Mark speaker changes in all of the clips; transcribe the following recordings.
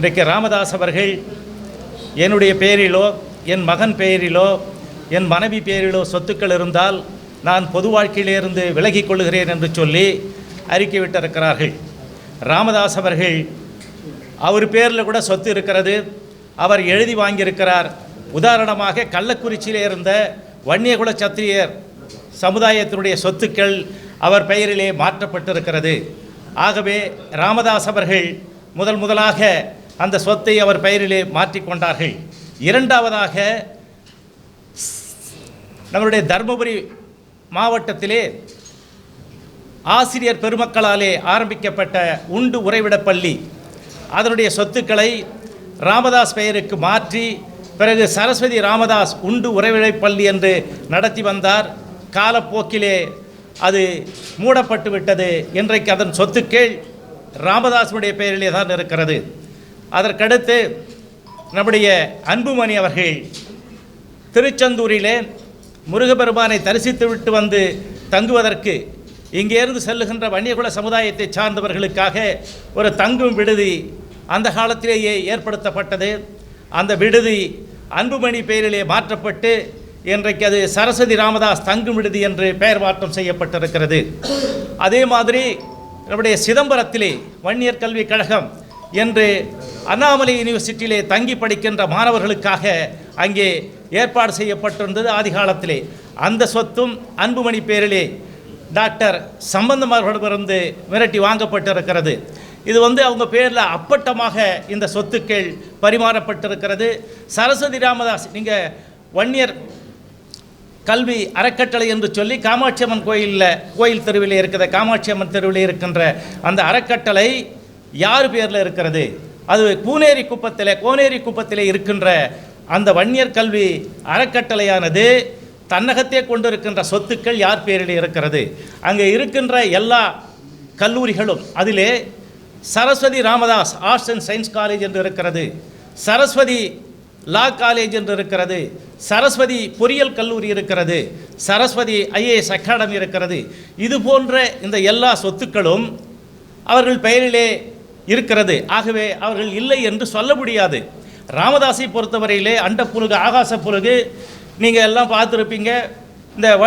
Speaker 1: இன்றைக்கு ராமதாஸ் அவர்கள் என்னுடைய பெயரிலோ என் மகன் பெயரிலோ என் மனைவி பெயரிலோ சொத்துக்கள் இருந்தால் நான் பொது வாழ்க்கையிலிருந்து விலகிக் கொள்கிறேன் என்று சொல்லி அறிக்கை விட்டிருக்கிறார்கள். ராமதாஸ் அவர்கள் அவர் பேரில் கூட சொத்து இருக்கிறது. அவர் எழுதி வாங்கியிருக்கிறார். உதாரணமாக கள்ளக்குறிச்சியில் இருந்த வன்னியகுல சத்திரியர் சமுதாயத்தினுடைய சொத்துக்கள் அவர் பெயரிலே மாற்றப்பட்டிருக்கிறது. ஆகவே ராமதாஸ் அவர்கள் முதல் முதலாக அந்த சொத்தை அவர் பெயரிலே மாற்றிக்கொண்டார்கள். இரண்டாவதாக நம்மளுடைய தருமபுரி மாவட்டத்திலே ஆசிரியர் பெருமக்களாலே ஆரம்பிக்கப்பட்ட உண்டு உறைவிடப் பள்ளி. அதனுடைய சொத்துக்களை ராமதாஸ் பெயருக்கு மாற்றி பிறகு சரஸ்வதி ராமதாஸ் உண்டு உறைவிடப் பள்ளி என்று நடத்தி வந்தார். காலப்போக்கிலே அது மூடப்பட்டு விட்டது இன்றைக்கு அதன் சொத்துக்கள் ராமதாஸுடைய பெயரிலே தான் இருக்கிறது. அதற்கடுத்து நம்முடைய அன்புமணி அவர்கள் திருச்செந்தூரிலே முருகபெருமானை தரிசித்து விட்டு வந்து தங்குவதற்கு இங்கேருந்து செல்லுகின்ற வன்னியகுல சமுதாயத்தை சார்ந்தவர்களுக்காக ஒரு தங்கும் விடுதி அந்த காலத்திலேயே ஏற்படுத்தப்பட்டது. அந்த விடுதி அன்புமணி பெயரிலே மாற்றப்பட்டு இன்றைக்கு அது சரஸ்வதி ராமதாஸ் தங்கும் விடுதி என்று பெயர் மாற்றம் செய்யப்பட்டிருக்கிறது. அதே மாதிரி நம்முடைய சிதம்பரத்திலே வன்னியர் கல்விக் கழகம் என்று அண்ணாமலை யூனிவர்சிட்டியிலே தங்கி படிக்கின்ற மாணவர்களுக்காக அங்கே ஏற்பாடு செய்யப்பட்டிருந்தது ஆதிகாலத்திலே. அந்த சொத்தும் அன்புமணி பேரிலே டாக்டர் சம்பந்தம் அவர்களிடமிருந்து மிரட்டி வாங்கப்பட்டிருக்கிறது. இது வந்து அவங்க பேரில் அப்பட்டமாக இந்த சொத்துக்கள் பரிமாறப்பட்டிருக்கிறது. சரஸ்வதி ராமதாஸ் நீங்கள் வன்னியர் கல்வி அறக்கட்டளை என்று சொல்லி காமாட்சி அம்மன் கோயிலில் கோயில் தெருவில் இருக்கிற காமாட்சி அம்மன் தெருவில் இருக்கின்ற அந்த அறக்கட்டளை யார் பேரில் இருக்கிறது? அது பூனேரி குப்பத்தில் கோனேரி குப்பத்தில் இருக்கின்ற அந்த வன்னியர் கல்வி அறக்கட்டளையானது தன்னகத்தே கொண்டிருக்கின்ற சொத்துக்கள் யார் பேரில் இருக்கிறது? அங்கே இருக்கின்ற எல்லா கல்லூரிகளும் அதிலே Saraswathi Ramadoss arts and science college என்று இருக்கிறது சரஸ்வதி லா காலேஜ் என்று இருக்கிறது சரஸ்வதி பொறியியல் கல்லூரி இருக்கிறது சரஸ்வதி ஐஏஎஸ் அகாடமி இருக்கிறது. இது போன்ற இந்த எல்லா சொத்துக்களும் அவர்கள் பெயரிலே இருக்கிறது. ஆகவே அவர்கள் இல்லை என்று சொல்ல முடியாது. ராமதாஸை பொறுத்தவரையிலே அண்ட புலுகு ஆகாச புலுகு நீங்கள் எல்லாம் பார்த்துருப்பீங்க. இந்த வ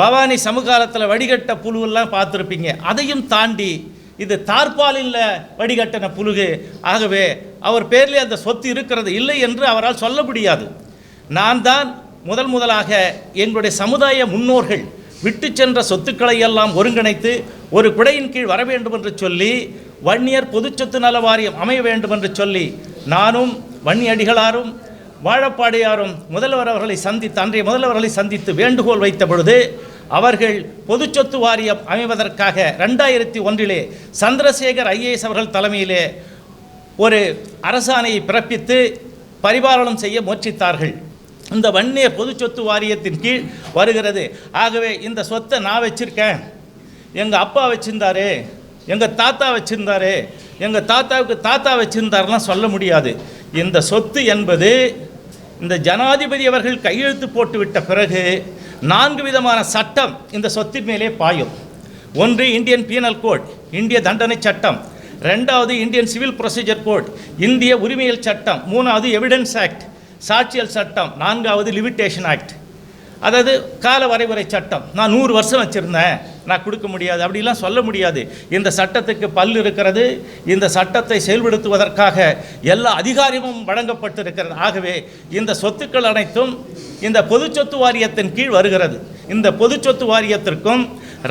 Speaker 1: பவானி சமகாலத்தில் வடிகட்ட புழுவெல்லாம் பார்த்துருப்பீங்க. அதையும் தாண்டி இது தார்பாலில் வடிகட்டின புழுகு. ஆகவே அவர் பேரில் அந்த சொத்து இருக்கிறது இல்லை என்று அவரால் சொல்ல முடியாது. நான் தான் முதல் முதலாக எங்களுடைய சமுதாய முன்னோர்கள் விட்டு சென்ற சொத்துக்களை எல்லாம் ஒருங்கிணைத்து ஒரு குடையின் கீழ் வர வேண்டும் என்று சொல்லி வன்னியர் பொதுச்சொத்து நல வாரியம் அமைய வேண்டும் என்று சொல்லி நானும் வன்னியடிகளாரும் வாழப்பாடியாரும் முதல்வர் அவர்களை சந்தித்து அன்றைய முதல்வர்களை சந்தித்து வேண்டுகோள் வைத்த பொழுது அவர்கள் பொதுச்சொத்து வாரியம் அமைவதற்காக ரெண்டாயிரத்தி ஒன்றிலே சந்திரசேகர் ஐஏஎஸ் அவர்கள் தலைமையிலே ஒரு அரசாணையை பிறப்பித்து பரிபாலனம் செய்ய முயற்சித்தார்கள். இந்த வன்னியர் பொதுச்சொத்து வாரியத்தின் கீழ் வருகிறது. ஆகவே இந்த சொத்தை நான் வச்சிருக்கேன். எங்கள் அப்பா வச்சுருந்தாரு எங்கள் தாத்தா வச்சுருந்தாரு எங்கள் தாத்தாவுக்கு தாத்தா வச்சுருந்தாருலாம் சொல்ல முடியாது. இந்த சொத்து என்பது இந்த ஜனாதிபதி அவர்கள் கையெழுத்து போட்டுவிட்ட பிறகு நான்கு விதமான சட்டம் இந்த சொத்தின் மேலே பாயும். ஒன்று இந்தியன் பீனல் கோட் இந்திய தண்டனை சட்டம். ரெண்டாவது இந்தியன் சிவில் ப்ரொசீஜர் கோட் இந்திய உரிமையல் சட்டம். மூணாவது எவிடன்ஸ் ஆக்ட் சாட்சியல் சட்டம். நான்காவது லிமிட்டேஷன் ஆக்ட். அதாவது கால வரைமுறை சட்டம். நான் நூறு வருஷம் வச்சுருந்தேன். நான் கொடுக்க முடியாது அப்படிலாம் சொல்ல முடியாது. இந்த சட்டத்துக்கு பல் இருக்கிறது இந்த சட்டத்தை செயல்படுத்துவதற்காக எல்லா அதிகாரமும் வழங்கப்பட்டிருக்கிறது. ஆகவே இந்த சொத்துக்கள் அனைத்தும் இந்த பொதுச்சொத்து வாரியத்தின் கீழ் வருகிறது. இந்த பொதுச்சொத்து வாரியத்திற்கும்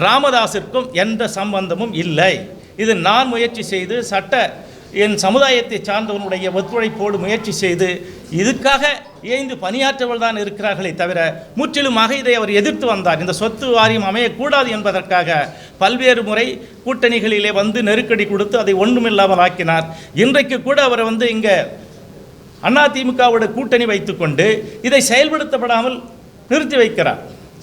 Speaker 1: ராமதாஸிற்கும் எந்த சம்பந்தமும் இல்லை. இது நான் முயற்சி செய்து சட்ட என் சமுதாயத்தை சார்ந்தவனுடைய ஒத்துழைப்போடு முயற்சி செய்து இதுக்காக ஏய்ந்து பணியாற்றவர்கள் தான் இருக்கிறார்களே தவிர முற்றிலுமாக இதை அவர் எதிர்த்து வந்தார். இந்த சொத்து வாரியம் அமையக்கூடாது என்பதற்காக பல்வேறு முறை கூட்டணிகளிலே வந்து நெருக்கடி கொடுத்து அதை ஒன்றுமில்லாமல் ஆக்கினார். இன்றைக்கு கூட அவர் வந்து இங்கே அதிமுகவோட கூட்டணி வைத்துக்கொண்டு இதை செயல்படுத்தப்படாமல் நிறுத்தி வைக்கிறார்.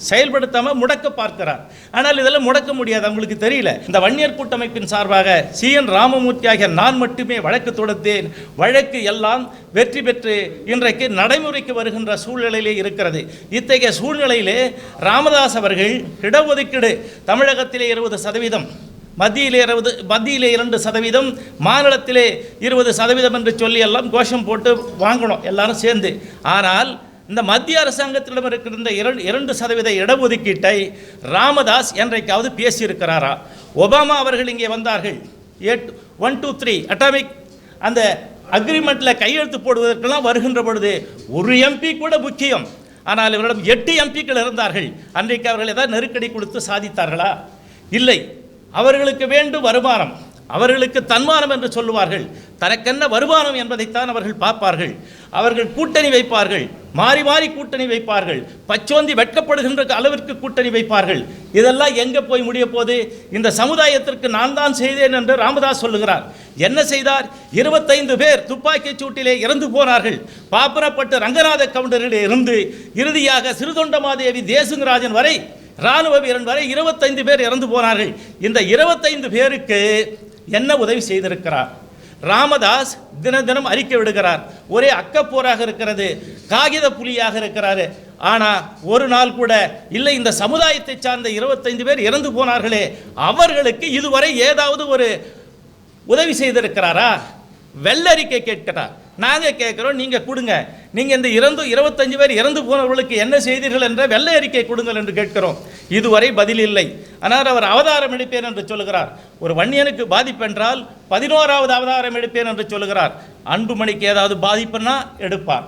Speaker 1: செயல்படுத்தாமல் முடக்க பார்க்கிறார். ஆனால் இதெல்லாம் முடக்க முடியாது அவங்களுக்கு தெரியல. இந்த வன்னியர் கூட்டமைப்பின் சார்பாக சி. என். ராமமூர்த்தி ஆகிய நான் மட்டுமே வழக்கு தொடுத்தேன். வழக்கு எல்லாம் வெற்றி பெற்று இன்றைக்கு நடைமுறைக்கு வருகின்ற சூழ்நிலையிலே இருக்கிறது. இத்தகைய சூழ்நிலையிலே ராமதாஸ் அவர்கள் இடஒதுக்கீடு தமிழகத்திலே இருபது சதவீதம் மத்தியிலே இருபது மத்தியிலே இரண்டு சதவீதம் மாநிலத்திலே இருபது சதவீதம் என்று சொல்லி எல்லாம் கோஷம் போட்டு வாங்கணும் எல்லாரும் சேர்ந்து. ஆனால் இந்த மத்திய அரசாங்கத்திடம் இருக்கிற இந்த இரண்டு இரண்டு சதவீத இடஒதுக்கீட்டை ராமதாஸ் என்றைக்காவது பேசியிருக்கிறாரா? ஒபாமா அவர்கள் இங்கே வந்தார்கள். At one two three atomic அந்த அக்ரிமெண்ட்டில் கையெழுத்து போடுவதற்கெல்லாம் வருகின்ற பொழுது ஒரு எம்பி கூட முக்கியம். ஆனால் இவரிடம் எட்டு எம்பிக்கள் இருந்தார்கள். அன்றைக்கு அவர்கள் ஏதாவது நெருக்கடி கொடுத்து சாதித்தார்களா? இல்லை. அவர்களுக்கு வேண்டும் வருமானம். அவர்களுக்கு தன்மானம் என்று சொல்லுவார்கள். தனக்கென்ன வருமானம் என்பதைத்தான் அவர்கள் பார்ப்பார்கள். அவர்கள் கூட்டணி வைப்பார்கள். மாறி மாறி கூட்டணி வைப்பார்கள். பச்சோந்தி வெட்கப்படுகின்ற அளவிற்கு கூட்டணி வைப்பார்கள். இதெல்லாம் எங்கே போய் முடிய போது இந்த சமுதாயத்திற்கு நான் தான் செய்தேன் என்று ராமதாஸ் சொல்லுகிறார். என்ன செய்தார்? இருபத்தைந்து பேர் துப்பாக்கிச் சூட்டிலே இறந்து போனார்கள். பாப்பரப்பட்டு ரங்கநாத கவுண்டரிலே இருந்து இறுதியாக சிறுதொண்டமாதேவி தேசுங்கராஜன் வரை ராணுவ வீரன் வரை இருபத்தைந்து பேர் இறந்து போனார்கள். இந்த இருபத்தைந்து பேருக்கு என்ன உதவி செய்திருக்கிறார்? ராமதாஸ் தின தினம் அறிக்கை விடுகிறார். ஒரே அக்கப்போராக இருக்கிறது காகித புலியாக இருக்கிறாரு. ஆனால் ஒரு நாள் கூட இல்லை இந்த சமுதாயத்தை சார்ந்த இருபத்தைந்து பேர் இறந்து போனார்களே. அவர்களுக்கு இதுவரை ஏதாவது ஒரு உதவி செய்திருக்கிறாரா? வெள்ளறிக்கை கேட்கிறார். நாங்கள் கேட்குறோம் நீங்கள் கொடுங்க. நீங்கள் இந்த இறந்து இருபத்தஞ்சு பேர் இறந்து போனவர்களுக்கு என்ன செய்தீர்கள் என்ற வெள்ளை அறிக்கை கொடுங்கள் என்று கேட்கிறோம். இதுவரை பதில் இல்லை. ஆனால் அவர் அவதாரம் எடுப்பேன் என்று சொல்லுகிறார். ஒரு வன்னியனுக்கு பாதிப்பென்றால் பதினோராவது அவதாரம் எடுப்பேன் என்று சொல்லுகிறார். அன்புமணிக்கு ஏதாவது பாதிப்புன்னா எடுப்பார்.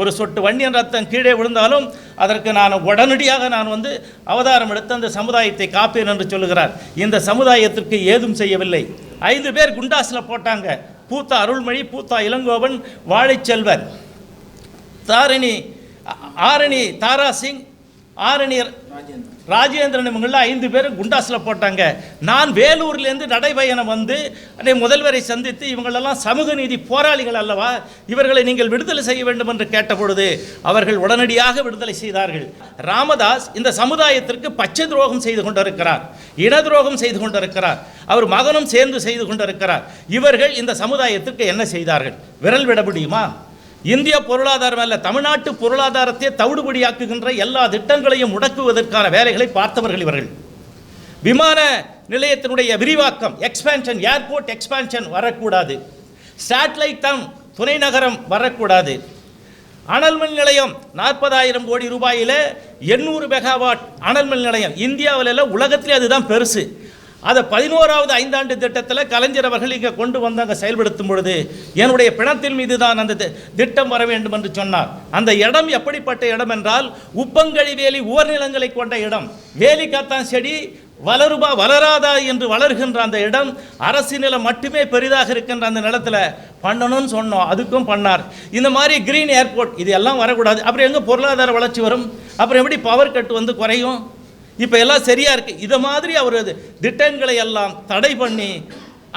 Speaker 1: ஒரு சொட்டு வன்னியன் ரத்தம் கீழே விழுந்தாலும் அதற்கு நான் உடனடியாக நான் வந்து அவதாரம் எடுத்து அந்த சமுதாயத்தை காப்பேன் என்று சொல்லுகிறார். இந்த சமுதாயத்திற்கு ஏதும் செய்யவில்லை. ஐந்து பேர் குண்டாஸில் போட்டாங்க. பூத்தா அருள்மொழி பூத்தா இளங்கோவன் வாழைச்செல்வர் தாரிணி ஆரணி தாரா சிங் ஆரணி ராஜேந்திரன். ராஜேந்திரன் இவங்களில் ஐந்து பேர் குண்டாஸில் போட்டாங்க. நான் வேலூர்லேருந்து நடைபயணம் வந்து அன்னை முதல்வரை சந்தித்து இவங்களெல்லாம் சமூக நீதி போராளிகள் அல்லவா? இவர்களை நீங்கள் விடுதலை செய்ய வேண்டும் என்று கேட்டபொழுது அவர்கள் உடனடியாக விடுதலை செய்தார்கள். ராமதாஸ் இந்த சமுதாயத்திற்கு பச்சை துரோகம் செய்து கொண்டிருக்கிறார். இன துரோகம் செய்து கொண்டிருக்கிறார். அவர் மகனும் சேர்ந்து செய்து கொண்டிருக்கிறார். இவர்கள் இந்த சமுதாயத்திற்கு என்ன செய்தார்கள்? விரல் விட முடியுமா? இந்திய பொருளாதாரம் அல்ல தமிழ்நாட்டு பொருளாதாரத்தை தவிடுபடியாக்குகின்ற எல்லா திட்டங்களையும் முடக்குவதற்கான வேலைகளை பார்த்தவர்கள் இவர்கள். விமான நிலையத்தினுடைய விரிவாக்கம் எக்ஸ்பேன்ஷன் ஏர்போர்ட் எக்ஸ்பேன்ஷன் வரக்கூடாது. சேட்டலைட் தம் துணை நகரம் வரக்கூடாது. அனல் மின் நிலையம் நாற்பதாயிரம் கோடி ரூபாயில் எண்ணூறு மெகாவாட் அனல் மின் நிலையம். இந்தியாவில் எல்லாம் உலகத்திலே அதுதான் பெருசு. அதை பதினோராவது ஐந்தாண்டு திட்டத்தில் கலைஞர் அவர்கள் இங்கே கொண்டு வந்து அங்கே செயல்படுத்தும் பொழுது என்னுடைய பிணத்தின் மீது தான் அந்த திட்டம் வர வேண்டும் என்று சொன்னார். அந்த இடம் எப்படிப்பட்ட இடம் என்றால் உப்பங்கழி வேலி உவர்நிலங்களை கொண்ட இடம். வேலி காத்தான் செடி வளருபா வளராதா என்று வளர்கின்ற அந்த இடம் அரசு நிலம் மட்டுமே பெரிதாக இருக்கின்ற அந்த நிலத்தில் பண்ணணும்னு சொன்னோம். அதுக்கும் பண்ணார். இந்த மாதிரி கிரீன் ஏர்போர்ட் இது எல்லாம் வரக்கூடாது. அப்புறம் எங்கே பொருளாதார வளர்ச்சி வரும்? அப்புறம் எப்படி பவர் கட் வந்து குறையும்? இப்போ எல்லாம் சரியாக இருக்குது இதை மாதிரி அவர் திட்டங்களை எல்லாம் தடை பண்ணி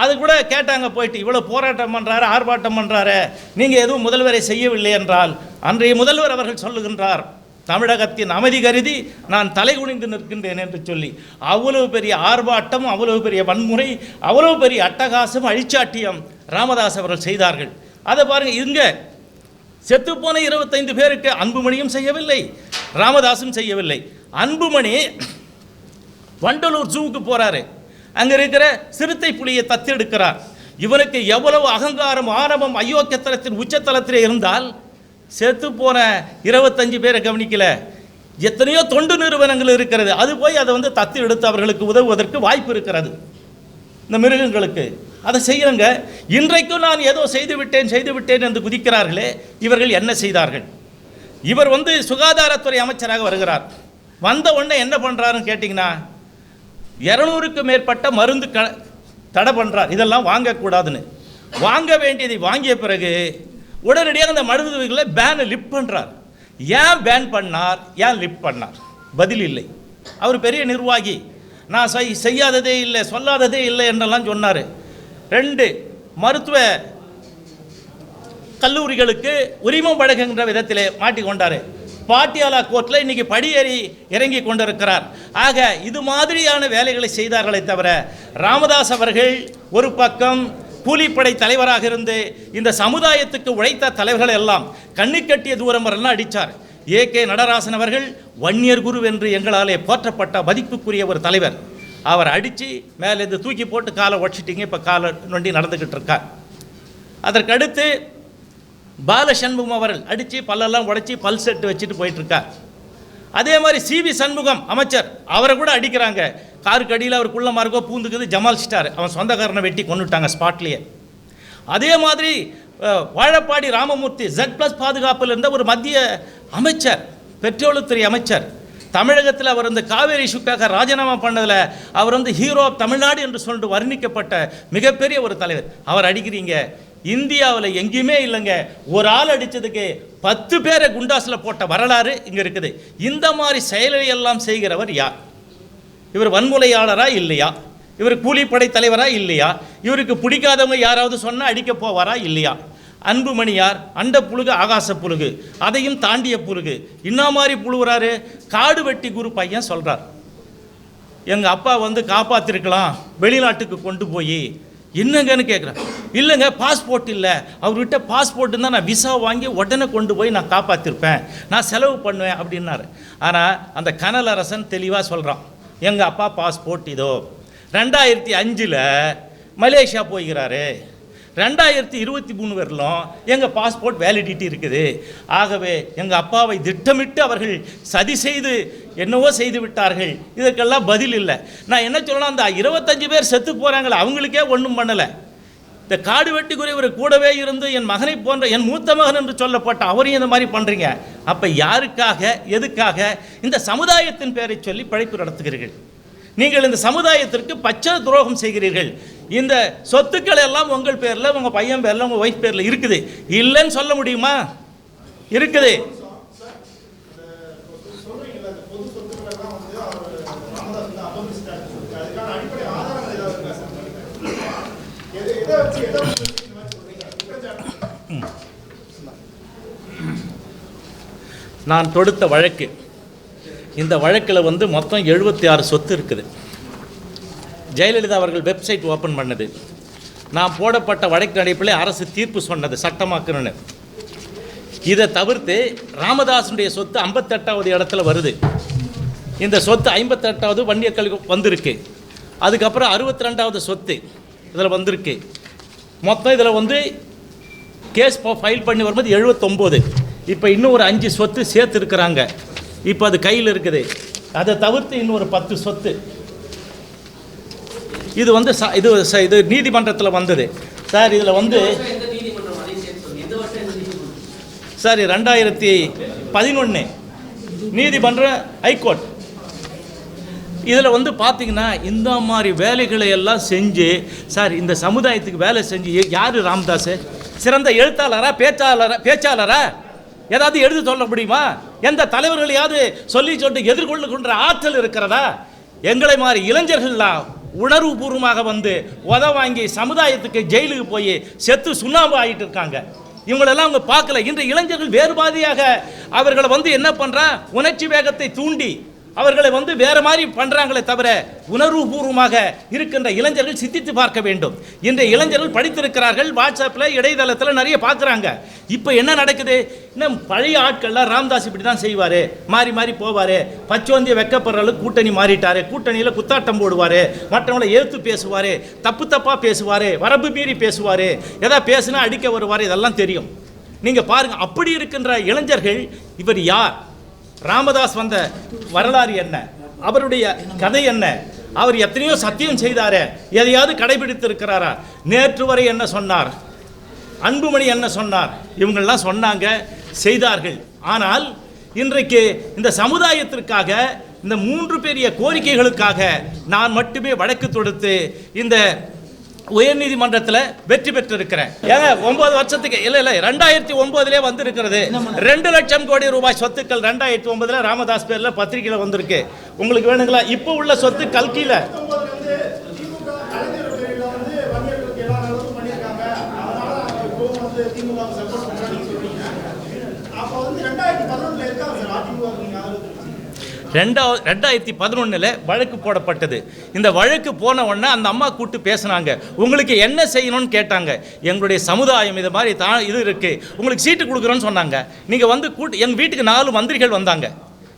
Speaker 1: அது கூட கேட்டாங்க போயிட்டு இவ்வளோ போராட்டம் பண்ணுறாரு ஆர்ப்பாட்டம் பண்ணுறாரு நீங்கள் எதுவும் முதல்வரை செய்யவில்லை என்றால் அன்றைய முதல்வர் அவர்கள் சொல்லுகின்றார் தமிழகத்தின் அமைதி கருதி நான் தலை குனிந்து நிற்கின்றேன் என்று சொல்லி. அவ்வளவு பெரிய ஆர்ப்பாட்டம் அவ்வளவு பெரிய வன்முறை அவ்வளவு பெரிய அட்டகாசம் அழிச்சாட்டியம் ராமதாஸ் அவர்கள் செய்தார்கள். அதை பாருங்கள் இங்கே செத்துப்போன இருபத்தைந்து பேருக்கு அன்புமணியும் செய்யவில்லை ராமதாசும் செய்யவில்லை. அன்புமணி வண்டலூர் ஜூவுக்கு போறாரு. அங்க இருக்கிற சிறுத்தை புலியை தத்தெடுக்கிறார். இவனுக்கு எவ்வளவு அகங்காரம் ஆரம்பம் அயோக்கியத்தலத்தின் உச்சத்தலத்திலே இருந்தால் செத்து போன இருபத்தஞ்சு பேரை கவனிக்கல. எத்தனையோ தொண்டு நிறுவனங்கள் இருக்கிறது. அது போய் அதை வந்து தத்து எடுத்து அவர்களுக்கு உதவுவதற்கு வாய்ப்பு இருக்கிறது. இந்த மிருகங்களுக்கு. அதை செய்யுங்க இன்றைக்கும் நான் ஏதோ செய்து விட்டேன் செய்து விட்டேன் என்று குதிக்கிறார்களே இவர்கள் என்ன செய்தார்கள்? இவர் வந்து சுகாதாரத்துறை அமைச்சராக வருகிறார். வந்த உடனே என்ன பண்ணுறாருன்னு கேட்டிங்கன்னா இரநூறுக்கு மேற்பட்ட மருந்து க தடை பண்ணுறார் இதெல்லாம் வாங்கக்கூடாதுன்னு. வாங்க வேண்டியதை வாங்கிய பிறகு உடனடியாக அந்த மருந்துகளை பேனை லிப் பண்ணுறார் ஏன் பேன் பண்ணார்? ஏன் லிப் பண்ணார்? பதில் இல்லை. அவர் பெரிய நிர்வாகி. நான் செய் செய்யாததே இல்லை சொல்லாததே இல்லை என்றெல்லாம் சொன்னார். ரெண்டு மருத்துவ கல்லூரிகளுக்கு உரிமம் வழங்குகின்ற விதத்திலே மாட்டிக்கொண்டார். பாட்டியாலா கோர்ட்டில் இன்றைக்கி படியேறி இறங்கி கொண்டிருக்கிறார். ஆக இது மாதிரியான வேலைகளை செய்தார்களே தவிர ராமதாஸ் அவர்கள் ஒரு பக்கம் கூலிப்படை தலைவராக இருந்து இந்த சமுதாயத்துக்கு உழைத்த தலைவர்கள் எல்லாம் கண்ணு கட்டிய தூரம் வரலாம் அடித்தார் ஏ கே நடராசன் அவர்கள் வன்னியர் குரு என்று எங்களாலே போற்றப்பட்ட மதிப்புக்குரிய ஒரு தலைவர். அவர் அடித்து மேலேருந்து தூக்கி போட்டு காலை உடச்சிட்டிங்க இப்போ காலை நொண்டி நடந்துக்கிட்டு இருக்கார். அதற்கடுத்து பால சண்முகம் அவர்கள் அடித்து பல்லெல்லாம் உடைச்சி பல் செட்டு வச்சுட்டு போயிட்டுருக்கார் அதே மாதிரி சிவி சண்முகம் அமைச்சர் அவரை கூட அடிக்கிறாங்க. காருக்கு அடியில் அவர் குள்ள மார்க்கோ பூந்துக்குது ஜமால் ஸ்டார் அவன் சொந்தக்காரனை வெட்டி கொண்டுட்டாங்க ஸ்பாட்லேயே. அதே மாதிரி வாழப்பாடி ராமமூர்த்தி ஜெட் ப்ளஸ் பாதுகாப்பில் இருந்த ஒரு மத்திய அமைச்சர் பெட்ரோலியத்துறை அமைச்சர். தமிழகத்தில் அவர் வந்து காவேரி இஷ்யூக்காக ராஜினாமா பண்ணதில் அவர் வந்து ஹீரோ ஆஃப் தமிழ்நாடு என்று சொல்லிட்டு வர்ணிக்கப்பட்ட மிகப்பெரிய ஒரு தலைவர். அவர் அடிக்கிறீங்க இந்தியாவில் எங்கேயுமே இல்லைங்க. ஒரு ஆள் அடித்ததுக்கு பத்து பேரை குண்டாஸில் போட்ட வரலாறு இங்கே இருக்குது. இந்த மாதிரி செயலை எல்லாம் செய்கிறவர் யார்? இவர் வன்முறையாளரா இல்லையா? இவர் கூலிப்படை தலைவரா இல்லையா? இவருக்கு பிடிக்காதவங்க யாராவது சொன்னால் அடிக்க போவாரா இல்லையா? அன்புமணியார் அண்ட புழுகு ஆகாச புழுகு. அதையும் தாண்டிய புழுகு. என்ன மாதிரி புழுவுறாரு? காடு வெட்டி குரு பையன் சொல்கிறார் எங்கள் அப்பா வந்து காப்பாற்றிருக்கலாம் வெளிநாட்டுக்கு கொண்டு போய் என்னங்கன்னு கேட்குறேன் இல்லைங்க பாஸ்போர்ட் இல்லை. அவர்கிட்ட பாஸ்போர்ட் இருந்தால் நான் விசா வாங்கி உடனே கொண்டு போய் நான் காப்பாற்றிருப்பேன் நான் செலவு பண்ணுவேன் அப்படின்னாரு. ஆனால் அந்த கனலரசன் தெளிவாக சொல்கிறான் எங்கள் அப்பா பாஸ்போர்ட் இதோ. ரெண்டாயிரத்தி அஞ்சில் மலேசியா போய்கிறாரு. ரெண்டாயிரத்தி இருபத்தி மூணு வரலாம். எங்கள் பாஸ்போர்ட் வேலிடிட்டி இருக்குது. ஆகவே எங்கள் அப்பாவை திட்டமிட்டு அவர்கள் சதி செய்து என்னவோ செய்து விட்டார்கள். இதற்கெல்லாம் பதில் இல்லை. நான் என்ன சொல்லணும் அந்த இருபத்தஞ்சு பேர் செத்து போகிறாங்களே அவங்களுக்கே ஒன்றும் பண்ணலை. இந்த காடு வெட்டி குறைவர் கூடவே இருந்து என் மகனை போன்ற என் மூத்த மகன் என்று சொல்லப்பட்ட அவரையும் இந்த மாதிரி பண்ணுறீங்க அப்போ யாருக்காக எதுக்காக இந்த சமுதாயத்தின் பெயரை சொல்லி பழைப்பு நடத்துகிறீர்கள்? நீங்கள் இந்த சமுதாயத்திற்கு பச்சை துரோகம் செய்கிறீர்கள். இந்த சொத்துக்கள் எல்லாம் உங்கள் பேரில் உங்கள் பையன் பேரில் உங்கள் ஒய்ஃப் பேரில் இருக்குது. இல்லைன்னு சொல்ல முடியுமா? இருக்குது. நான் தொடுத்த வழக்கு இந்த வழக்கில் வந்து மொத்தம் எழுபத்தி ஆறு சொத்து இருக்குது. ஜெயலலிதா அவர்கள் வெப்சைட் ஓப்பன் பண்ணது. நான் போடப்பட்ட வழக்கு அடிப்பில் அரசு தீர்ப்பு சொன்னது சட்டமாக்கணும்னு இதை தவிர்த்து ராமதாசனுடைய சொத்து ஐம்பத்தெட்டாவது இடத்துல வருது. இந்த சொத்து ஐம்பத்தெட்டாவது வன்னியர்களுக்கு வந்திருக்கு. அதுக்கப்புறம் அறுபத்தி ரெண்டாவது சொத்து இதில் வந்திருக்கு. மொத்தம் இதில் வந்து கேஸ் ஃபைல் பண்ணி வரும்போது எழுபத்தொம்போது இப்போ இன்னும் ஒரு அஞ்சு சொத்து சேர்த்து இருக்கிறாங்க இப்போ அது கையில் இருக்குது. அதை தவிர்த்து இன்னும் ஒரு பத்து சொத்து. இது வந்து ச இது ச- இது நீதிமன்றத்தில் வந்தது. சார் இதில் வந்து சார் ரெண்டாயிரத்தி பதினொன்று நீதிமன்றம் ஹைகோர்ட். இதில் வந்து பார்த்தீங்கன்னா இந்த மாதிரி வேலைகளை எல்லாம் செஞ்சு சார் இந்த சமுதாயத்துக்கு வேலை செஞ்சு யார் ராமதாஸ்? சிறந்த எழுத்தாளரா பேச்சாளரா பேச்சாளரா? ஏதாவது எழுதி சொல்ல முடியுமா? எந்த தலைவர்களையாவது சொல்லி சொல்லி எதிர்கொள்ளுகின்ற ஆற்றல் இருக்கிறதா? எங்களை மாதிரி இளைஞர்கள்லாம் உணர்வுபூர்வமாக வந்து உத வாங்கி சமுதாயத்துக்கு ஜெயிலுக்கு போய் செத்து சுண்ணாம்பு ஆகிட்டு இருக்காங்க. இவங்களெல்லாம் அவங்க பார்க்கல. இன்று இளைஞர்கள் வேறுபாதியாக அவர்களை வந்து என்ன பண்ணுறான் உணர்ச்சி வேகத்தை தூண்டி அவர்களை வந்து வேற மாதிரி பண்றாங்களே தவிர உணர்வுபூர்வமாக இருக்கின்ற இளைஞர்கள் சிந்தித்து பார்க்க வேண்டும். இன்றைய இளைஞர்கள் படித்திருக்கிறார்கள் வாட்ஸ்அப்பில் இடைத்தளத்தில் நிறைய பார்க்குறாங்க. இப்போ என்ன நடக்குது? இன்னும் பழைய ஆட்கள்லாம் ராம்தாஸ் இப்படி தான் செய்வார். மாறி மாறி போவார். பச்சோந்திய வெக்கப்படுற அளவுக்கு கூட்டணி மாறிட்டார். கூட்டணியில் குத்தாட்டம் போடுவார். மற்றவங்களை ஏற்று பேசுவார். தப்பு தப்பாக பேசுவார். வரம்பு மீறி பேசுவார். எதா பேசுனா அடிக்க வருவார் இதெல்லாம் தெரியும். நீங்கள் பாருங்கள் அப்படி இருக்கின்ற இளைஞர்கள் இவர் யார்? ராமதாஸ் வந்த வரலாறு என்ன? அவருடைய கதை என்ன? அவர் எத்தனையோ சத்தியம் செய்தாரே. எதையாவது கடைபிடித்து இருக்கிறாரா நேற்று வரை என்ன சொன்னார்? அன்புமணி என்ன சொன்னார்? இவங்கள்லாம் சொன்னாங்க செய்தார்கள். ஆனால் இன்றைக்கு இந்த சமுதாயத்திற்காக இந்த மூன்று பெரிய கோரிக்கைகளுக்காக நான் மட்டுமே வழக்கு தொடுத்து இந்த உயர்நீதிமன்றத்தில் வெற்றி பெற்றிருக்கிறேன். ஏங்க ஒன்பது வருஷத்துக்கு இல்லை இல்லை ரெண்டாயிரத்தி ஒன்பதுலேயே வந்திருக்கிறது. ரெண்டு லட்சம் கோடி ரூபாய் சொத்துக்கள் ரெண்டாயிரத்தி ஒன்பதுல ராமதாஸ் பேர்ல பத்திரிகையில் வந்திருக்கு. உங்களுக்கு வேணுங்களா? இப்போ உள்ள சொத்து கல்கியில் ரெண்டாவது ரெண்டாயிரத்தி பதினொன்றில் வழக்கு போடப்பட்டது. இந்த வழக்கு போன உடனே அந்த அம்மா கூப்பிட்டு பேசுனாங்க. உங்களுக்கு என்ன செய்யணும்னு கேட்டாங்க. எங்களுடைய சமுதாயம் இது மாதிரி தா இது இருக்குது உங்களுக்கு சீட்டு கொடுக்குறோன்னு சொன்னாங்க. நீங்கள் வந்து கூட்டு எங்கள் வீட்டுக்கு நாலு மந்திரிகள் வந்தாங்க.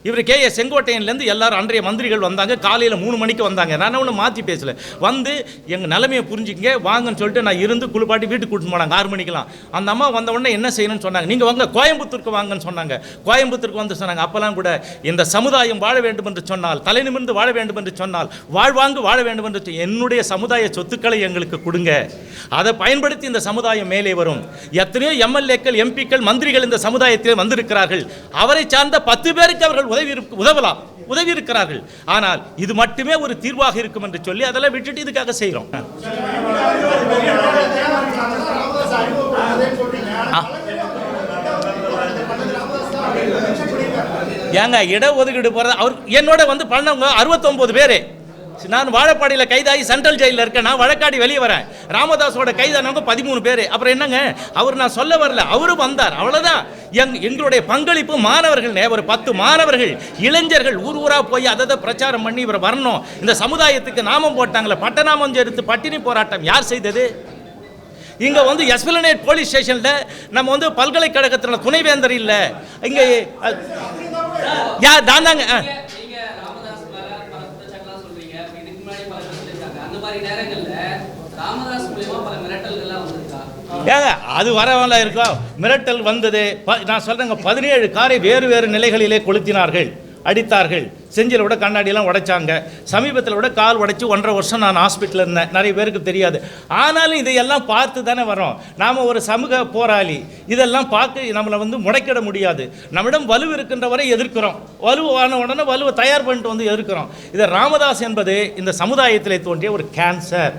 Speaker 1: இவர் கே ஏ செங்கோட்டையன்லேருந்து எல்லாரும் அன்றைய மந்திரிகள் வந்தாங்க. காலையில் மூணு மணிக்கு வந்தாங்க. நான் ஒன்றும் மாற்றி பேசல. வந்து எங்கள் நிலைமையை புரிஞ்சுக்கங்க. வாங்கன்னு சொல்லிட்டு நான் இருந்து குளிப்பாட்டி வீட்டுக்கு கூட்டிட்டு போனாங்க. ஆறு மணிக்கெல்லாம். அந்த அம்மா வந்த உடனே என்ன செய்யணும்னு சொன்னாங்க. நீங்கள் வாங்க கோயம்புத்தூருக்கு வாங்கன்னு சொன்னாங்க. கோயம்புத்தூருக்கு வந்து சொன்னாங்க. அப்போல்லாம் கூட இந்த சமுதாயம் வாழ வேண்டும் என்று சொன்னால் தலை நிமிர்ந்து வாழ வேண்டும் என்று சொன்னால் வாழ்வாங்கு வாழ வேண்டும் என்று என்னுடைய சமுதாய சொத்துக்களை எங்களுக்கு கொடுங்க. அதை பயன்படுத்தி இந்த சமுதாயம் மேலே வரும். எத்தனையோ எம்எல்ஏக்கள் எம்பிக்கள் மந்திரிகள் இந்த சமுதாயத்தில் வந்திருக்கிறார்கள். அவரை சார்ந்த பத்து பேருக்கு அவர்கள் உதவி உதவலாம் உதவி இருக்கிறார்கள். ஆனால் இது மட்டுமே ஒரு தீர்வாக இருக்கும் என்று சொல்லி அதெல்லாம் விட்டுட்டு இதுக்காக செய்கிறோம்
Speaker 2: ஏங்க இட ஒதுக்கீடு
Speaker 1: போறது ஏங்க இடஒதுக்கீடு போகிறது அவர் என்னோட வந்து பண்ணவங்க அறுபத்தொம்போது பேர். நான் வாழப்பாடியில் கைதாகி சென்ட்ரல் ஜெயிலில் இருக்கேன். நான் வழக்காடி வெளியே வரேன். ராமதாஸோட கைதானவங்க பதிமூணு பேர். அப்புறம் என்னங்க? அவர் நான் சொல்ல வரல. அவரும் வந்தார். அவ்வளோதான் எங் எங்களுடைய பங்களிப்பு மாணவர்கள் நே- ஒரு பத்து மாணவர்கள் இளைஞர்கள் ஊர் ஊராக போய் அதை அதை பிரச்சாரம் பண்ணி இவர் வரணும். இந்த சமுதாயத்துக்கு நாமம் போட்டாங்களே. பட்டநாமம் எடுத்து பட்டினி போராட்டம் யார் செய்தது? இங்கே வந்து எஸ்பிளனேட் போலீஸ் ஸ்டேஷனில் நம்ம வந்து பல்கலைக்கழகத்தில் துணைவேந்தர் இல்லை. இங்கே அஹ், யார் நான் தாங்க அஹ்.
Speaker 3: நீங்க- நீங்க ராமதாஸ் மேல பல குற்றச்சாட்டுலாம் சொல்றீங்க இப்ப இதுக்கு முன்னாடி பல பேர் சொல்லியிருக்காங்க அந்த மாதிரி நேரங்கள்ல ராமதாஸ் மூலியமா பல மிரட்டல்கள்லாம் வந்திருக்கா?
Speaker 1: ஏங்க அது வரவெல்லாம் இருக்கா? மிரட்டல் வந்தது ப- நான் சொல்றேங்க பதினேழு காரை வேறு வேறு நிலைகளிலே கொளுத்தினார்கள். அடித்தார்கள். செஞ்சில விட கண்ணாடியெல்லாம் உடைச்சாங்க. சமீபத்தில் விட கால் உடைச்சி ஒன்றரை வருஷம் நான் ஹாஸ்பிட்டலில் இருந்தேன். நிறைய பேருக்கு தெரியாது. ஆனாலும் இதையெல்லாம் பார்த்து தானே வரோம் நாம் ஒரு சமூக போராளி. இதெல்லாம் பார்க்க நம்மளை வந்து முடைக்கிட முடியாது. நம்மிடம் வலு இருக்கின்ற வரை எதிர்க்கிறோம். வலுவான உடனே வலுவை தயார் பண்ணிட்டு வந்து எதிர்க்கிறோம். இது ராமதாஸ் என்பது இந்த சமுதாயத்தில் தோன்றிய ஒரு கேன்சர்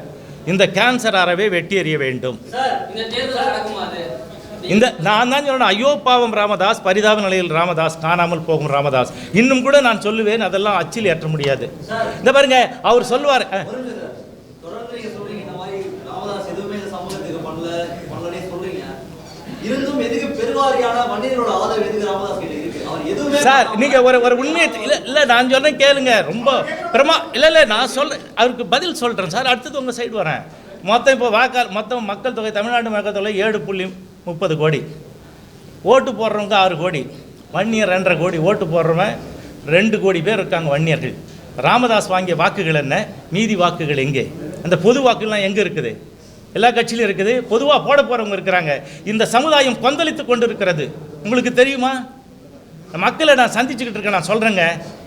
Speaker 1: இந்த கேன்சர் அறவே வெட்டி எறிய வேண்டும்.
Speaker 3: இந்த
Speaker 1: நான் தான் சொல்லணும் ஐயோ பாவம் ராமதாஸ் பரிதாப நிலையில் ராமதாஸ் காணாமல் போகும் ராமதாஸ். இன்னும் கூட நான் சொல்லுவேன் அதெல்லாம் அச்சில் ஏற்ற முடியாது. இந்த பாருங்க அவர் சொல்லுவார் சார் நீங்க ஒரு ஒரு உண்மையை இல்ல இல்ல நான் சொன்னேன் கேளுங்க ரொம்ப பிரமா இல்ல இல்ல நான் சொல்ல அவருக்கு பதில் சொல்றேன். சார் அடுத்தது உங்க சைடு வரேன். மொத்தம் இப்போ வாக்காளர் மொத்தம் மக்கள் தொகை தமிழ்நாடு மக்கள் தொகை ஏழு புள்ளி முப்பது கோடி. ஓட்டு போடுறவங்க ஆறு கோடி. வன்னியர் ரெண்டரை கோடி ஓட்டு போடுறவன் ரெண்டு கோடி பேர் இருக்காங்க வன்னியர்கள். ராமதாஸ் வாங்கிய வாக்குகள் என்ன? மீதி வாக்குகள் எங்கே? அந்த பொது வாக்குலாம் எங்கே இருக்குது? எல்லா கட்சியிலும் இருக்குது. பொதுவாக போட போகிறவங்க இருக்கிறாங்க. இந்த சமுதாயம் கொந்தளித்து கொண்டு இருக்கிறது உங்களுக்கு தெரியுமா? மக்களை நான் சந்திச்சுக்கிட்டு இருக்கேன் நான் சொல்கிறேங்க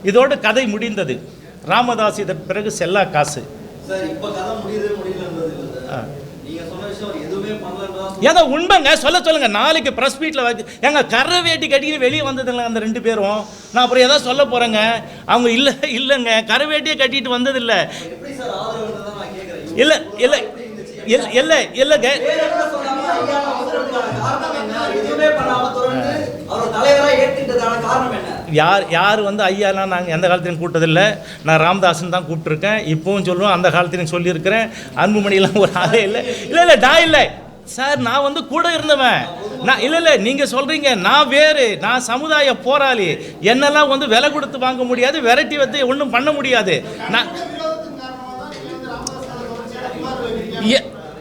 Speaker 1: இதோட கதை முடிந்தது. ராமதாஸ் இதன் பிறகு செல்லா காசு
Speaker 4: சார் இப்ப கதை முடியுது முடியலன்றது இல்ல
Speaker 1: ஆ.
Speaker 4: சார் நீங்க சொன்ன விஷயம் அவர் எதுவுமே பண்ணலன்றதா
Speaker 1: ஏங்க உண்மைங்க சொல்ல சொல்லுங்க. நாளைக்கு ப்ரெஸ் மீட்டில் வச்சு ஏங்க கரை வேட்டி கட்டிக்கிட்டு வெளியே வந்ததில்ல அந்த ரெண்டு பேரும். நான் அப்புறம் ஏதாவது சொல்ல போகிறேங்க அவங்க இல்லை இல்லைங்க. கரை வேட்டியை கட்டிட்டு வந்ததில்லை. இல்லை இல்லை இல்லை இல்லை இல்லைங்க. யார் யார் வந்து ஐயாலாம் நாங்கள் எந்த காலத்திலையும் கூப்பிட்டதில்லை. நான் ராமதாசன் தான் கூப்பிட்டுருக்கேன். இப்போவும் சொல்லுவோம் அந்த காலத்திலையும் சொல்லியிருக்கிறேன். அன்புமணிலாம் ஒரு ஆளே இல்லை. இல்லை இல்லை நான் இல்லை. சார் நான் வந்து கூட இருந்தவன். நான் இல்லை இல்லை நீங்கள் சொல்கிறீங்க நான் வேறு நான் சமுதாய போராளி. என்னெல்லாம் வந்து விலை கொடுத்து வாங்க முடியாது வெரைட்டி வந்து ஒன்றும் பண்ண முடியாது. நான்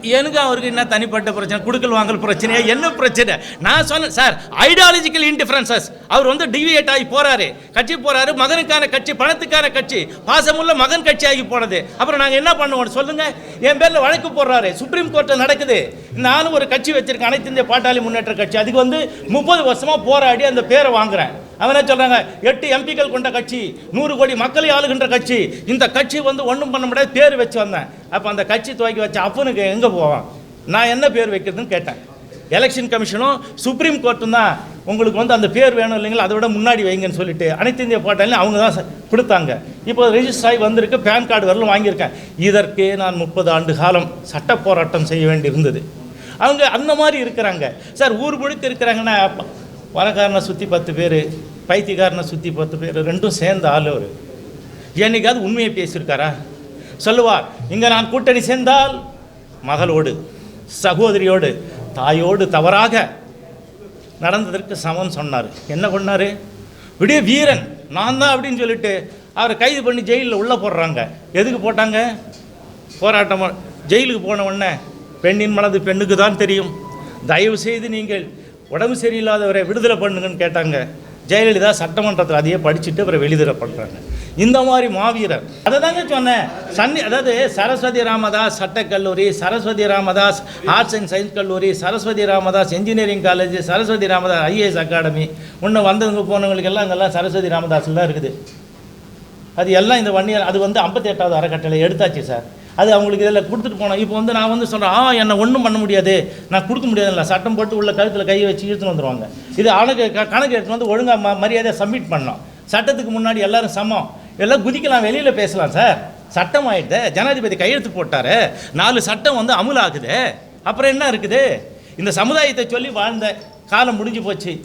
Speaker 1: எனக்கு அவருக்கு என்ன தனிப்பட்ட பிரச்சனை? குடுக்கல் வாங்கல் பிரச்சனையா? என்ன பிரச்சனை? நான் சொன்னேன் சார் ஐடியாலஜிக்கல் இன்டிஃபரன்சஸ் அவர் வந்து டிவியேட் ஆகி போறாரு. கட்சி போறாரு. மகனுக்கான கட்சி பணத்துக்கான கட்சி. பாசமுள்ள மகன் கட்சி ஆகி போனது. அப்புறம் நாங்கள் என்ன பண்ணுவோம் சொல்லுங்க? என் பேரில் வழக்கு போடுறாரு. சுப்ரீம் கோர்ட்டில் நடக்குது. நானும் ஒரு கட்சி வச்சிருக்கேன். அனைத்து இந்திய பாட்டாளி முன்னேற்ற கட்சி. அதுக்கு வந்து முப்பது வருஷமா போராடி அந்த பேரை வாங்குறேன். அவன் என்ன சொல்றாங்க எட்டு எம்பிக்கள் கொண்ட கட்சி நூறு கோடி மக்களை ஆளுகின்ற கட்சி. இந்த கட்சி வந்து ஒன்றும் பண்ண முடியாது பேர் வச்சு வந்தேன். அப்போ அந்த கட்சி துவக்கி வச்ச அப்பனுக்கு எங்கே போவான்? நான் என்ன பேர் வைக்கிறதுன்னு கேட்டேன். எலெக்ஷன் கமிஷனும் சுப்ரீம் கோர்ட்டும் தான் உங்களுக்கு வந்து அந்த பேர் வேணும் இல்லைங்களா அதை விட முன்னாடி வைங்கன்னு சொல்லிட்டு அனைத்து இந்திய போட்டாலும் அவங்க தான் கொடுத்தாங்க. இப்போ ரெஜிஸ்டர் ஆகி வந்திருக்கு பேன் கார்டு வரலும் வாங்கியிருக்கேன். இதற்கே நான் முப்பது ஆண்டு காலம் சட்ட போராட்டம் செய்ய வேண்டியிருந்தது. அவங்க அந்த மாதிரி இருக்கிறாங்க. சார் ஊர் முழுக்க இருக்கிறாங்கன்னா பணக்காரனை சுற்றி பத்து பேர் பைத்தியக்காரனை சுற்றி பத்து பேர் ரெண்டும் சேர்ந்த ஆள் அவர். என்னைக்காவது உண்மையை பேசியிருக்காரா? சொல்லுவார் இங்கே நான் கூட்டணி சேர்ந்தால் மகளோடு சகோதரியோடு தாயோடு தவறாக நடந்ததற்கு சமம் சொன்னார். என்ன பண்ணார்? விடிய வீரன் நான் தான் அப்படின்னு சொல்லிட்டு அவரை கைது பண்ணி ஜெயிலில் உள்ளே போடுறாங்க. எதுக்கு போட்டாங்க? போராட்டம் ஜெயிலுக்கு போன உடனே பெண்ணின் மனது பெண்ணுக்கு தான் தெரியும். தயவு செய்து நீங்கள் உடம்பு சரியில்லாதவரை விடுதலை பண்ணுங்கன்னு கேட்டாங்க. ஜெயலலிதா சட்டமன்றத்தில் அதையே படிச்சுட்டு அப்புறம் வெளிதர பண்ணுறாங்க இந்த மாதிரி மாவீரர். அதை தாங்க சொன்னேன். சன்னி அதாவது சரஸ்வதி ராமதாஸ் சட்டக்கல்லூரி Saraswathi Ramadoss arts and science கல்லூரி Saraswathi Ramadoss engineering college Saraswathi Ramadoss IAS academy இன்னும் வந்தவங்க போனவங்களுக்கெல்லாம் அங்கெல்லாம் சரஸ்வதி ராமதாஸில் தான் இருக்குது. அது எல்லாம் இந்த வன்னியர் அது வந்து ஐம்பத்தி எட்டாவது அறக்கட்டளை எடுத்தாச்சு சார். அது அவங்களுக்கு இதில் கொடுத்துட்டு போனோம். இப்போ வந்து நான் வந்து சொல்கிறேன் ஆ என்னை ஒன்றும் பண்ண முடியாது. நான் கொடுக்க முடியாதுல்ல. சட்டம் போட்டு உள்ள கழுத்தில் கையை வச்சு இழுத்துன்னு வந்துடுவாங்க இது அவனுக்கு க- கணக்கு எடுத்துன்னு வந்து ஒழுங்காக ம மரியாதையை சப்மிட் பண்ணோம் சட்டத்துக்கு முன்னாடி எல்லாரும் சமம். எல்லாம் குதிக்கலாம் வெளியில் பேசலாம் சார். சட்டம் ஆயிடுது. ஜனாதிபதி கையெழுத்து போட்டார். நாலு சட்டம் வந்து அமுலாகுது. அப்புறம் என்ன இருக்குது? இந்த சமுதாயத்தை சொல்லி வாழ்ந்த காலம் முடிஞ்சு போச்சு.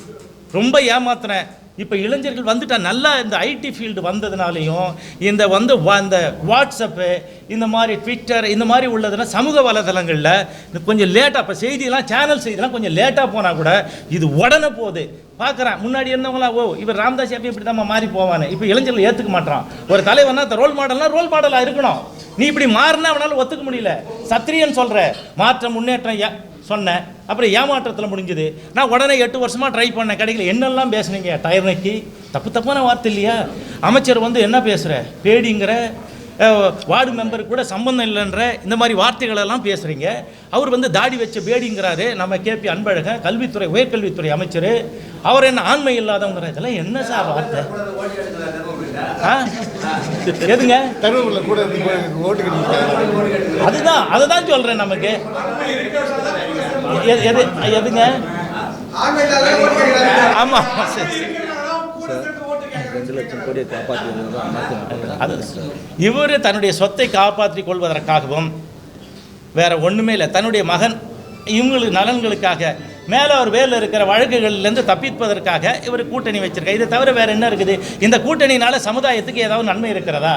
Speaker 1: ரொம்ப ஏமாத்துறேன். இப்போ இளைஞர்கள் வந்துட்டா நல்லா இந்த ஐடி ஃபீல்டு வந்ததுனாலையும் இந்த வந்து அந்த இந்த வாட்ஸ்அப்பு இந்த மாதிரி ட்விட்டர் இந்த மாதிரி உள்ளதுன்னா சமூக வலைதளங்களில் இந்த கொஞ்சம் லேட்டாக இப்போ செய்தியெல்லாம் சேனல் செய்திலாம் கொஞ்சம் லேட்டாக போனால் கூட இது உடனே போகுது. பார்க்குறேன் முன்னாடி இருந்தவங்களாம் ஓ இவர் ராம்தாஸ் எப்போ இப்படி தான் மாறி போவானே. இப்போ இளைஞர்கள் ஏற்றுக்க மாட்டான் ஒரு தலைவனா ரோல் மாடல்னா ரோல் மாடலாக இருக்கணும். நீ இப்படி மாறினா அவனால் ஒத்துக்க முடியல. சத்திரியன் சொல்கிற மாற்றம் முன்னேற்றம் சொன்னேன். அப்புறம் ஏமாற்றத்தில் முடிஞ்சுது. நான் உடனே எட்டு வருஷமாக ட்ரை பண்ணேன். கிடைக்கல என்னெல்லாம் பேசுனீங்க? டயர் நக்கி. தப்பு தப்பான வார்த்தை இல்லையா? அமைச்சர் வந்து என்ன பேசுகிற பேடிங்கிற வார்டு மெம்பர் கூட சம்பந்தம் இல்லைன்ற இந்த மாதிரி வார்த்தைகள் எல்லாம் பேசுகிறீங்க அவர் வந்து தாடி வச்ச பேடிங்கிறாரு. நம்ம கேபி அன்பழகன் கல்வித்துறை உயர்கல்வித்துறை அமைச்சர். அவர் என்ன ஆண்மை இல்லாதவங்கிற இதெல்லாம் என்ன சார் வார்த்தை? எதுங்க? அதுதான் அதுதான் சொல்கிறேன் நமக்கு. எது எது எதுங்க? ஆமாம் அது இவர் தன்னுடைய சொத்தை காப்பாற்றிக் கொள்வதற்காகவும் வேற ஒன்றுமே இல்லை. தன்னுடைய மகன் இவங்களுக்கு நலன்களுக்காக மேலே அவர் வேலில் இருக்கிற வழக்குகள்லேருந்து தப்பிப்பதற்காக இவர் கூட்டணி வச்சிருக்காரு. இதை தவிர வேற என்ன இருக்குது? இந்த கூட்டணினால சமுதாயத்துக்கு ஏதாவது நன்மை இருக்கிறதா?